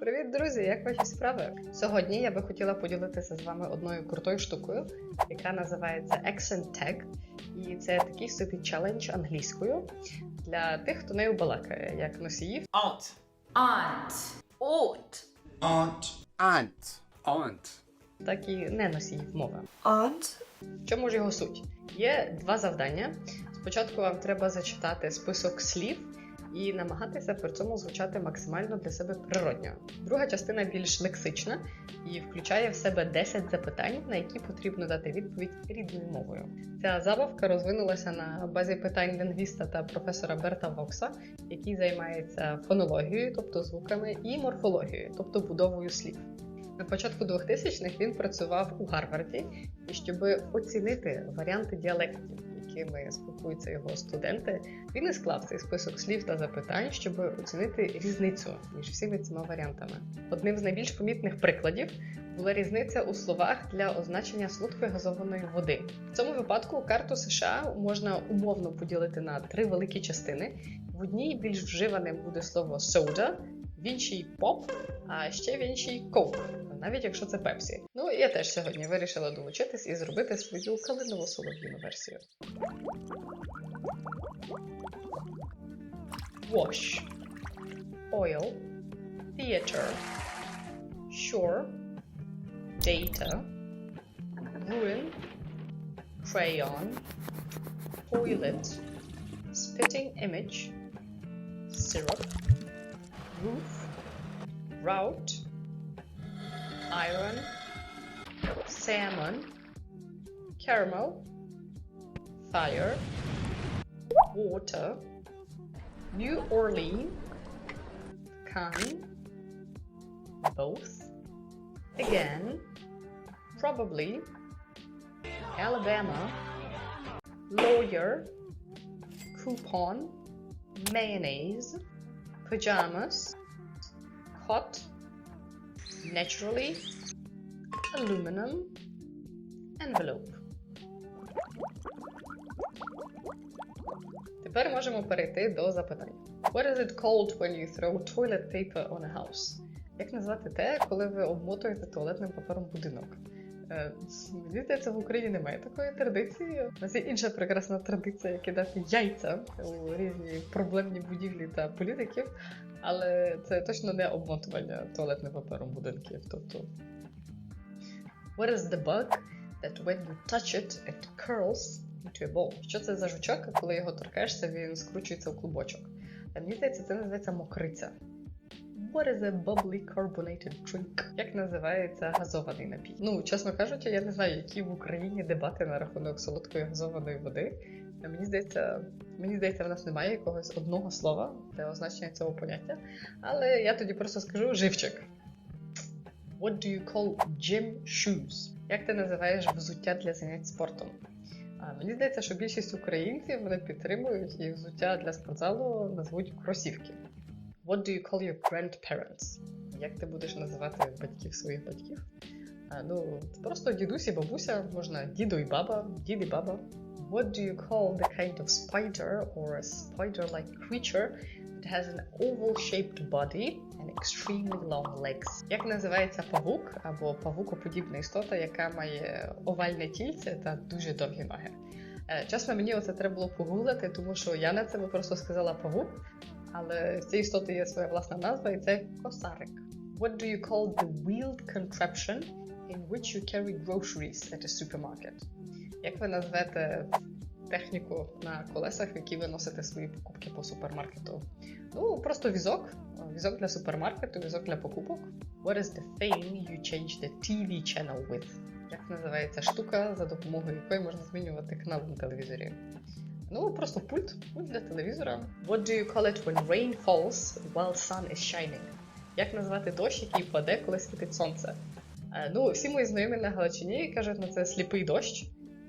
Привіт, друзі! Як ваші справи? Сьогодні я би хотіла поділитися з вами одною крутою штукою, яка називається Accent Tag. І це такий собі челендж англійською для тих, хто нею балакає, як носіїв, Aunt. aunt, aunt, Aunt. Aunt. Aunt. так і не носіїв мови. aunt, В чому ж його суть? Є два завдання. Спочатку вам треба зачитати список слів і намагатися при цьому звучати максимально для себе природньо. Друга частина більш лексична і включає в себе 10 запитань, на які потрібно дати відповідь рідною мовою. Ця забавка розвинулася на базі питань лінгвіста та професора Берта Вокса, який займається фонологією, тобто звуками, і морфологією, тобто будовою слів. На початку 2000-х він працював у Гарварді, і щоб оцінити варіанти діалектів, якими спілкуються його студенти, він і склав цей список слів та запитань, щоб оцінити різницю між всіми цими варіантами. Одним з найбільш помітних прикладів була різниця у словах для означення солодкої газованої води. В цьому випадку карту США можна умовно поділити на три великі частини. В одній більш вживаним буде слово soda, в іншій поп, а ще в іншій коук, навіть якщо це пепсі. Ну я теж сьогодні вирішила долучитись і зробити свою калиново солов'їну версію. Wash, oil, theater, shore, data, ruin, crayon, toilet, spitting image, syrup, roof, route, iron, salmon, caramel, fire, water, New Orleans, can, both, again, probably, Alabama, lawyer, coupon, mayonnaise, pajamas, hot, naturally, aluminum, envelope. Тепер можемо перейти до запитань. What is it called when you throw toilet paper on a house? Як назвати те, коли ви обмотуєте туалетним папером будинок? Е, Мені здається, в Україні немає такої традиції. У нас є інша прекрасна традиція кидати яйця у різні проблемні будівлі та політиків, але це точно не обмотування туалетним папером будинків. Тобто, what is the bug that when you touch it, it curls into a ball? Що це за жучок, коли його торкаєшся, він скручується в клубочок? Мені здається, це називається мокриця. What is a bubbly carbonated drink? Як називається газований напій? Ну, чесно кажучи, я не знаю, які в Україні дебати на рахунок солодкої газованої води. Мені здається, мені здається, в нас немає якогось одного слова для означення цього поняття. Але я тоді просто скажу живчик. What do you call gym shoes? Як ти називаєш взуття для занять спортом? А, мені здається, що більшість українців вони підтримують і взуття для спортзалу назвуть кросівки. What do you call your grandparents? Як ти будеш називати батьків своїх батьків? А, ну, просто дідусь і бабуся, можна діду і баба, дід і баба. What do you call the kind of spider or a spider-like creature that has an oval-shaped body and extremely long legs? Як називається павук або павукоподібна істота, яка має овальне тільце та дуже довгі ноги? Е, Чесно, мені оце треба було погуглити, тому що я на це би просто сказала павук, але в цій істоти є своя власна назва, і це косарик. What do you call the wheeled contraption in which you carry groceries at a supermarket? Як ви назвете техніку на колесах, в якій ви носите свої покупки по супермаркету? Ну, просто візок. Візок для супермаркету, візок для покупок. What is the thing you change the TV channel with? Як називається штука, за допомогою якої можна змінювати канал на телевізорі? Ну, просто пульт, пульт для телевізора. What do you call it when rain falls while sun is shining? Як назвати дощ, який паде, коли світить сонце? Е, Ну, всі мої знайомі на Галичині кажуть на це сліпий дощ.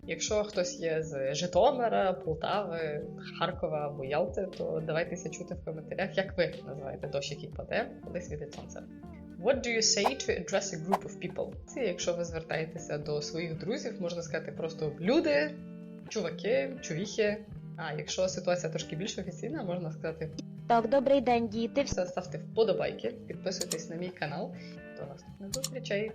Якщо хтось є з Житомира, Полтави, Харкова або Ялти, то давайтеся чути в коментарях, як ви називаєте дощ, який паде, коли світить сонце. What do you say to address a group of people? Це якщо ви звертаєтеся до своїх друзів, можна сказати просто люди, чуваки, чувіхи. А якщо ситуація трошки більш офіційна, можна сказати Так, добрий день, діти. Все, ставте вподобайки, підписуйтесь на мій канал. До наступних зустрічей.